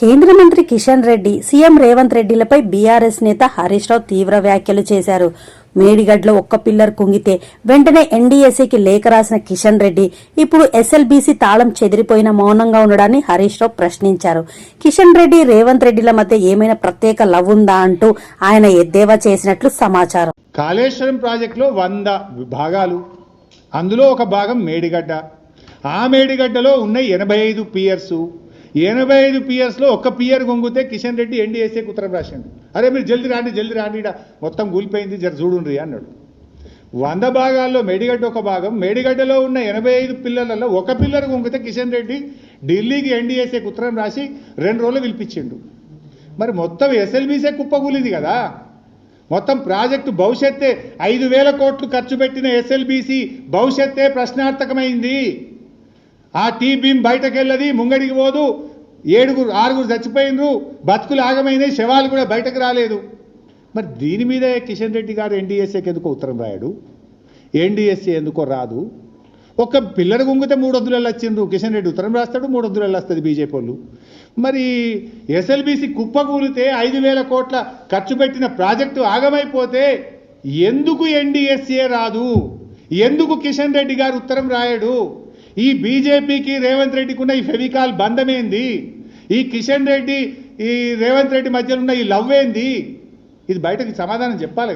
కేంద్ర మంత్రి కిషన్ రెడ్డి సీఎం రేవంత్ రెడ్డిలపై బీఆర్ఎస్ నేత హరీష్ రావు తీవ్ర వ్యాఖ్యలు చేశారు. మేడిగడ్లో ఒక్క పిల్లర్ కుంగితే వెంటనే ఎన్డీఎస్ఏకి లేఖ రాసిన కిషన్ రెడ్డి ఇప్పుడు ఎస్ఎల్బీసీ తాళం చెదిరిపోయిన మౌనంగా ఉండడాన్ని హరీష్ రావు ప్రశ్నించారు. కిషన్ రెడ్డి రేవంత్ రెడ్డిల మధ్య ఏమైనా ప్రత్యేక లవ్ ఉందా అంటూ ఆయన ఎద్దేవా చేసినట్లు సమాచారం. కాళేశ్వరం ప్రాజెక్టులో వంద భాగాలు. అందులో ఒక భాగం మేడిగడ్డ. ఆ మేడిగడ్డలో ఉన్న ఎనభై ఐదు పియర్సు. ఎనభై ఐదు పియర్స్లో ఒక్క పియర్ గొంగితే కిషన్ రెడ్డి ఎన్డీఎస్ఏకి ఉత్తరం రాసిండు. అరే మీరు జల్ది రాండి జల్ది రాండి మొత్తం కూలిపోయింది జర చూడుండ్రి అన్నాడు. వంద భాగాల్లో మేడిగడ్డ ఒక భాగం. మేడిగడ్డలో ఉన్న ఎనభై ఐదు పిల్లలలో ఒక పిల్లర్ గొంగితే కిషన్ రెడ్డి ఢిల్లీకి ఎన్డీఎస్ఏకి ఉత్తరం రాసి రెండు రోజులు పిలిపించిండు. మరి మొత్తం ఎస్ఎల్బీసే కుప్పకూలింది కదా. మొత్తం ప్రాజెక్టు భవిష్యత్తే ఐదు వేల కోట్లు ఖర్చు పెట్టిన ఎస్ఎల్బీసీ భవిష్యత్తే ప్రశ్నార్థకమైంది. ఆ టీ బీమ్ బయటకెళ్ళది ముంగడికి పోదు. ఏడుగురు ఆరుగురు చచ్చిపోయినరు బతుకులు ఆగమైనాయి శవాలు కూడా బయటకు రాలేదు. మరి దీని మీదే కిషన్ రెడ్డి గారు ఎన్డీఎస్ఏకి ఎందుకో ఉత్తరం రాయడు? ఎన్డీఎస్ఏ ఎందుకో రాదు. ఒక పిల్లర్ గుంగితే మూడు వందలు వచ్చిండ్రు. కిషన్ రెడ్డి ఉత్తరం రాస్తాడు మూడు వందలు వస్తుంది బీజేపీ వాళ్ళు. మరి ఎస్ఎల్బీసీ కుప్పకూలితే ఐదు వేల కోట్ల ఖర్చు పెట్టిన ప్రాజెక్టు ఆగమైపోతే ఎందుకు ఎన్డీఎస్ఏ రాదు? ఎందుకు కిషన్ రెడ్డి గారు ఉత్తరం రాయడు? ఈ బీజేపీకి రేవంత్ రెడ్డికి ఉన్న ఈ ఫెవికాల్ బంధమేంది? ఈ కిషన్ రెడ్డి ఈ రేవంత్ రెడ్డి మధ్యలో ఉన్న ఈ లవ్ ఏంది? ఇది బయటకు సమాధానం చెప్పాలి